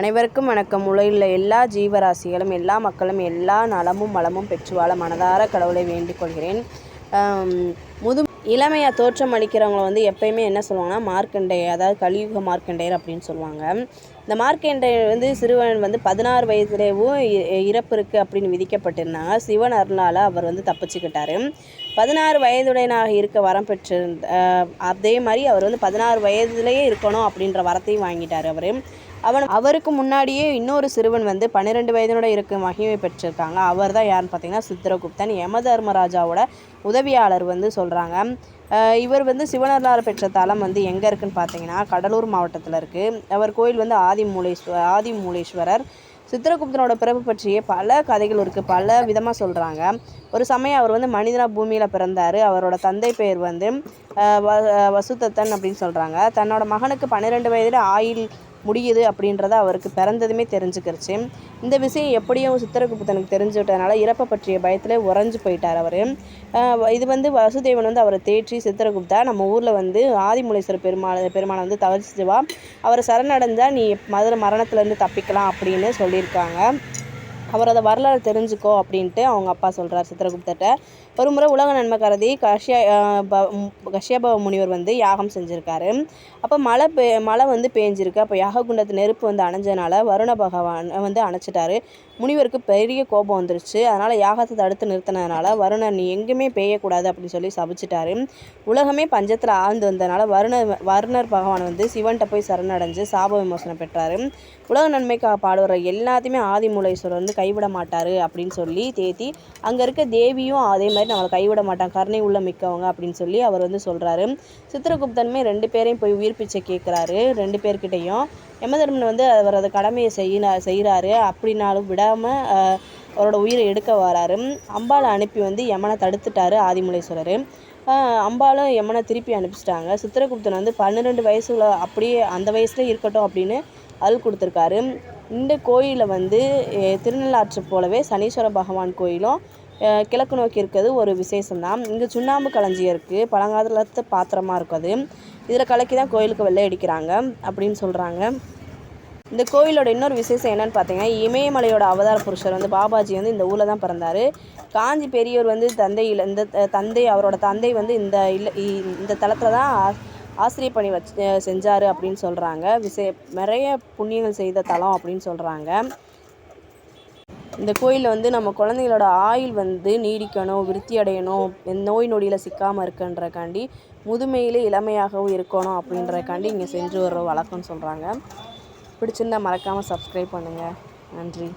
அனைவருக்கும் வணக்கம். உலகில் எல்லா ஜீவராசிகளும் எல்லா மக்களும் எல்லா நலமும் வளமும் பெற்று வாழ மனதார கடவுளை வேண்டிக் கொள்கிறேன். முது இளமையாக தோற்றம் அளிக்கிறவங்கள வந்து எப்பயுமே என்ன சொல்லுவாங்கன்னா மார்க்கண்டேயர் அதாவது கலியுக மார்க்கண்டேயர் அப்படின்னு சொல்லுவாங்க. இந்த மார்க்கண்டேயர் வந்து சிறுவன் வந்து பதினாறு வயதுலேயும் இறப்பு இருக்குது அப்படின்னு விதிக்கப்பட்டிருந்தாங்க சிவன் அருளால் அவர் வந்து தப்பிச்சுக்கிட்டார். பதினாறு வயதுடையனாக இருக்க வரம் பெற்றிருந்த அஹ், அதே மாதிரி அவர் வந்து பதினாறு வயதுலேயே இருக்கணும் அப்படின்ற வரத்தையும் வாங்கிட்டார் அவர். அவன் அவருக்கு முன்னாடியே இன்னொரு சிறுவன் வந்து பன்னிரெண்டு வயதினோட இருக்க மகிமை பெற்றிருக்காங்க. அவர் தான் யாருன்னு பார்த்தீங்கன்னா சித்திரகுப்தன். யமதர்மராஜாவோட உதவியாளர் வந்து சொல்கிறாங்க இவர் வந்து சிவனர்லால் பெற்ற தலம் வந்து எங்கே இருக்குன்னு பார்த்தீங்கன்னா கடலூர் மாவட்டத்தில் இருக்குது அவர் கோயில் வந்து ஆதிமூலேஸ்வ ஆதிமூலேஸ்வரர். சித்திரகுப்தனோட பிறப்பு பற்றிய பல கதைகள் இருக்குது பல விதமாக சொல்கிறாங்க ஒரு சமயம் அவர் வந்து மனிதனா பூமியில் பிறந்தார். அவரோட தந்தை பெயர் வந்து வ- வசுதத்தன் அப்படின்னு சொல்கிறாங்க தன்னோட மகனுக்கு பன்னிரெண்டு வயதில் ஆயில் முடியுது அப்படின்றத அவருக்கு பிறந்ததுமே தெரிஞ்சுக்கிருச்சு. இந்த விஷயம் எப்படியும் சித்திரகுப்தனுக்கு தெரிஞ்சுவிட்டதுனால இறப்பை பற்றிய பயத்தில் உறைஞ்சு போயிட்டார் அவர். இது வந்து வசுதேவன் வந்து அவரை தேற்றி சித்திரகுப்தா நம்ம ஊரில் வந்து ஆதிமுலேஸ்வரர் பெருமாள் பெருமானை வந்து தவறிச்சு வா அவரை சரணடைஞ்சால் நீ மதுரை மரணத்துலேருந்து தப்பிக்கலாம் அப்படின்னு சொல்லியிருக்காங்க. அவரோட வரலாறு தெரிஞ்சுக்கோ அப்படின்ட்டு அவங்க அப்பா சொல்கிறார் சித்திரகுப்தர்கிட்ட. ஒரு முறை உலக நன்மை கருதி கஷ்யா அஹ் கஷ்யப முனிவர் வந்து யாகம் செஞ்சுருக்காரு. அப்போ மழை பே மழை வந்து பேஞ்சிருக்கு. அப்போ யாக குண்டத்து நெருப்பு வந்து அணைஞ்சனால வருண பகவான் வந்து அணைச்சிட்டாரு. முனிவருக்கு பெரிய கோபம் வந்துருச்சு. அதனால் யாகத்தை தடுத்து நிறுத்தினதுனால வருணன் நீ எங்கேயுமே பெய்யக்கூடாது அப்படின்னு சொல்லி சபிச்சிட்டாரு. உலகமே பஞ்சத்தில் ஆழ்ந்து வந்ததுனால வருண வருணர் பகவான் வந்து சிவன்கிட்ட போய் சரணடைஞ்சு சாப விமோசனம் பெற்றார். உலக நன்மைக்காக பாடுற எல்லாத்தையுமே ஆதிமூலேஸ்வரர் வந்து கைவிட மாட்டார் அப்படின்னு சொல்லி தேத்தி அங்கே இருக்க தேவியும் அதே மாதிரி நம்மளை கைவிட மாட்டான் கருணை உள்ள மிக்கவங்க அப்படின்னு சொல்லி அவர் வந்து சொல்கிறாரு சித்திரகுப்தனுமே ரெண்டு பேரையும் போய் உயிர் பிச்சை கேட்குறாரு ரெண்டு பேர்கிட்டையும். யமதர்மன் வந்து அவர் அந்த கடமையை செய்ய செய்கிறாரு அப்படின்னாலும் விடாமல் அவரோட உயிரை எடுக்க வராரு. அம்பாலை அனுப்பி வந்து யமனை தடுத்துட்டாரு ஆதிமுலேஸ்வரர். அம்பாலும் யமனை திருப்பி அனுப்பிச்சிட்டாங்க. சித்திரகுப்தன் வந்து பன்னிரெண்டு வயசுல அப்படியே அந்த வயசுல இருக்கட்டும் அப்படின்னு அல் கொடுத்துருக்காரு. இந்த கோயிலில் வந்து திருநள்ளாற்று போலவே சனீஸ்வர பகவான் கோயிலும் கிழக்கு நோக்கி இருக்கிறது ஒரு விசேஷம்தான். இங்கே சுண்ணாம்பு களஞ்சி இருக்குது பழங்காலத்து பாத்திரமாக இருக்குது இதில் கலக்கி தான் கோயிலுக்கு வெள்ளை அடிக்கிறாங்க அப்படின்னு சொல்கிறாங்க இந்த கோயிலோட இன்னொரு விசேஷம் என்னன்னு பார்த்தீங்கன்னா இமயமலையோட அவதார புருஷர் வந்து பாபாஜி வந்து இந்த ஊரில் தான் பிறந்தார். காஞ்சி பெரியவர் வந்து தந்தையில் இந்த தந்தை அவரோட தந்தை வந்து இந்த இல்லை இ- இந்த தளத்தில் தான் ஆசிரியர் பணி வச்சு செஞ்சார் அப்படின்னு சொல்கிறாங்க விசே நிறைய புண்ணியங்கள் செய்த தலம் அப்படின்னு சொல்கிறாங்க இந்த கோயிலில் வந்து நம்ம குழந்தைங்களோட ஆயுள் வந்து நீடிக்கணும் விருத்தி அடையணும் எந்த நோய் நொடியில் சிக்காமல் இருக்குன்றக்காண்டி முதுமையிலே இளமையாகவும் இருக்கணும் அப்படின்றக்காண்டி இங்கே சென்று வர வழக்கம்னு சொல்கிறாங்க பிடிச்சிருந்தா மறக்காமல் சப்ஸ்கிரைப் பண்ணுங்கள் நன்றி.